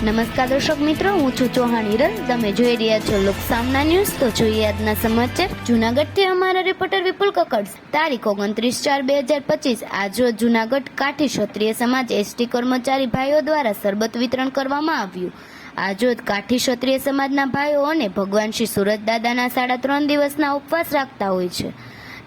નમસ્કાર દર્શક મિત્રો, હું છું ચૌહાણ હિરલ. તમે જોઈ રહ્યા છો લોક સામના ન્યૂઝ. તો જોઈએ આજના સમાચાર. જુનાગઢથી અમારા રિપોર્ટર વિપુલ કકડ તારીખ ઓગણત્રીસ ચાર બે હજાર પચીસ. આજરોજ જુનાગઢ કાઠી ક્ષત્રિય સમાજ એસટી કર્મચારી ભાઈઓ દ્વારા શરબત વિતરણ કરવામાં આવ્યું. આજરોજ કાઠી ક્ષત્રિય સમાજના ભાઈઓ અને ભગવાન શ્રી સુરત દાદાના સાડા ત્રણ દિવસના ઉપવાસ રાખતા હોય છે.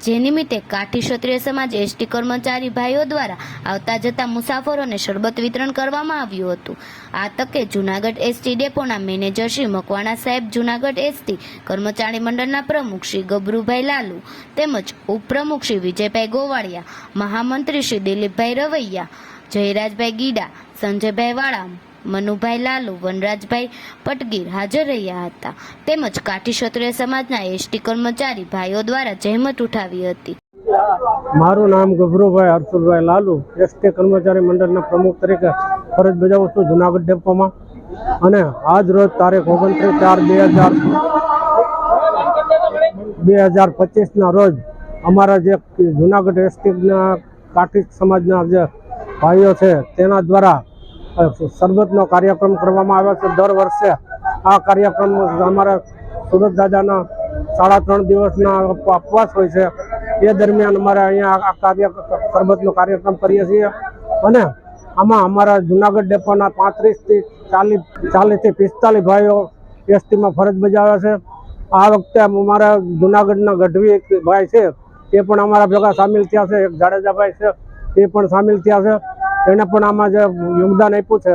જે નિમિત્તે કાઠી ક્ષત્રિય સમાજ એસટી કર્મચારી ભાઈઓ દ્વારા આવતા જતા મુસાફરોને શરબત વિતરણ કરવામાં આવ્યું હતું. આ તકે જુનાગઢ એસટી ડેપોના મેનેજર શ્રી મકવાણા સાહેબ, જુનાગઢ એસટી કર્મચારી મંડળના પ્રમુખ શ્રી ગબરુભાઈ લાલુ તેમજ ઉપપ્રમુખ શ્રી વિજયભાઈ ગોવાળિયા, મહામંત્રી શ્રી દિલીપભાઈ રવૈયા, જયરાજભાઈ ગીડા, સંજયભાઈ વાળા મનુભાઈ લાલુ, વનરાજભાઈ પટગીર હાજર રહ્યા હતા. તેમજ કાઠી ક્ષત્રિય સમાજના એસટી કર્મચારી ભાઈઓ દ્વારા જહેમત ઉઠાવી હતી. મારું નામ ગભરુભાઈ હર્ષુલભાઈ લાલુ, એસટી કર્મચારી મંડળના પ્રમુખ તરીકે ફરજ બજાવું છું જુનાગઢ ડેપોમાં. અને આજ રોજ તારીખ ઓગણત્રીસ ચાર બે હજાર બે હજાર પચીસના રોજ અમારા જે જુનાગઢ એસટીના કાઠી સમાજના જે ભાઈઓ છે તેના દ્વારા અ, શરબતનો કાર્યક્રમ કરવામાં આવે છે. દર વર્ષે આ કાર્યક્રમ અમારા સુરત દાદાના સાડા ત્રણ દિવસના અપવાસ હોય છે. એ દરમિયાન અમારે અહીંયા આ કાર્ય શરબતનો કાર્યક્રમ કરીએ છીએ. અને આમાં અમારા જુનાગઢ ડેપોના પાંત્રીસથી ચાલીસ ચાલીસથી પિસ્તાલીસ ભાઈઓ એસટીમાં ફરજ બજાવે છે. આ વખતે અમારા જુનાગઢના ગઢવી ભાઈ છે એ પણ અમારા ભેગા સામેલ થયા છે. એક જાડેજાભાઈ છે એ પણ સામેલ થયા છે. એણે પણ આમાં જે યોગદાન આપ્યું છે,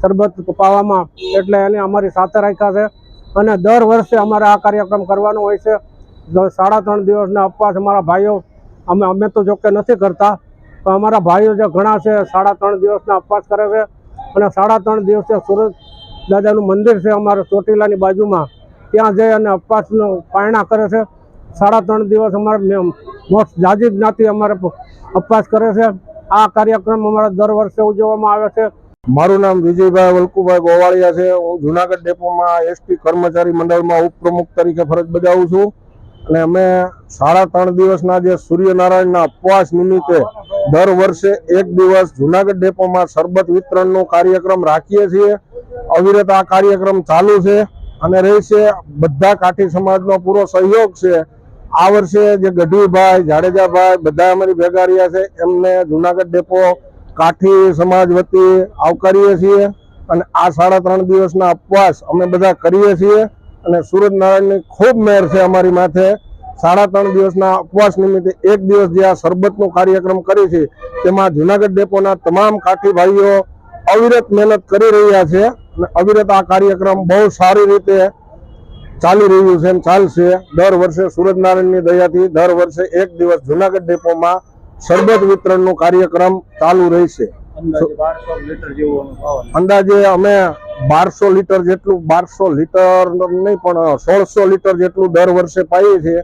શરબત પાવામાં એટલે એને અમારી સાથે રાખ્યા છે. અને દર વર્ષે અમારે આ કાર્યક્રમ કરવાનો હોય છે. સાડા ત્રણ દિવસના ઉપવાસ અમારા ભાઈઓ, અમે અમે તો જોકે નથી કરતા, પણ અમારા ભાઈઓ જે ઘણા છે, સાડા ત્રણ દિવસના ઉપવાસ કરે છે. અને સાડા ત્રણ દિવસે સુરત દાદાનું મંદિર છે અમારે ચોટીલાની બાજુમાં. ત્યાં જઈ અને ઉપવાસનો પારણા કરે છે. સાડા ત્રણ દિવસ અમારે મોસ્ટ જાજી જ્ઞાતિ અમારે ઉપવાસ કરે છે. આ કાર્યક્રમ અમારા દર વર્ષે ઉજવવામાં આવે છે. મારું નામ વિજયભાઈ વલ્કુભાઈ ગોવાળિયા છે. હું જુનાગઢ ડેપોમાં એસટી કર્મચારી મંડળમાં ઉપપ્રમુખ તરીકે ફરજ બજાવું છું. અને અમે સાડા ત્રણ દિવસના જે સૂર્યનારાયણના ઉપવાસ નિમિત્તે દર વર્ષે એક દિવસ જુનાગઢ ડેપોમાં શરબત વિતરણનો કાર્યક્રમ રાખીએ છીએ. અવિરત આ કાર્યક્રમ ચાલુ છે અને રહેશે. બધા કાઠી સમાજનો પૂરો સહયોગ છે. આ વર્ષે જે ગઢવીભાઈ, જાડેજાભાઈ બધા અમારી ભેગા રહ્યા છે. એમને જુનાગઢ ડેપો, કાઠી સમાજ વતી આવકારીએ છીએ અને આ સાડા ત્રણ દિવસના ઉપવાસ અમે બધા કરીએ છીએ. અને સુરત નારાયણની ખૂબ મહેર છે અમારી માથે. સાડા ત્રણ દિવસના ઉપવાસ નિમિત્તે એક દિવસ જે આ શરબતનો કાર્યક્રમ કરી છે, તેમાં જુનાગઢ ડેપોના તમામ કાઠી ભાઈઓ અવિરત મહેનત કરી રહ્યા છે. અને અવિરત આ કાર્યક્રમ બહુ સારી રીતે ચાલી રહ્યું છે ચાલશે. દર વર્ષે સુરજનારાયણની દયાથી દર વર્ષે એક દિવસ જુનાગઢ ડેપોમાં શરબત વિતરણનો કાર્યક્રમ ચાલુ રહેશે. અંદાજે અમે બારસો લીટર જેટલું બારસો લીટર નહીં પણ સોળસો લીટર જેટલું દર વર્ષે પાઈએ છીએ.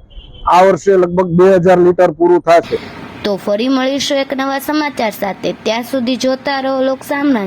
આ વર્ષે લગભગ બે હજાર લીટર પૂરું થશે. તો ફરી મળીશું એક નવા સમાચાર સાથે. ત્યાં સુધી જોતા રહો લોક સામના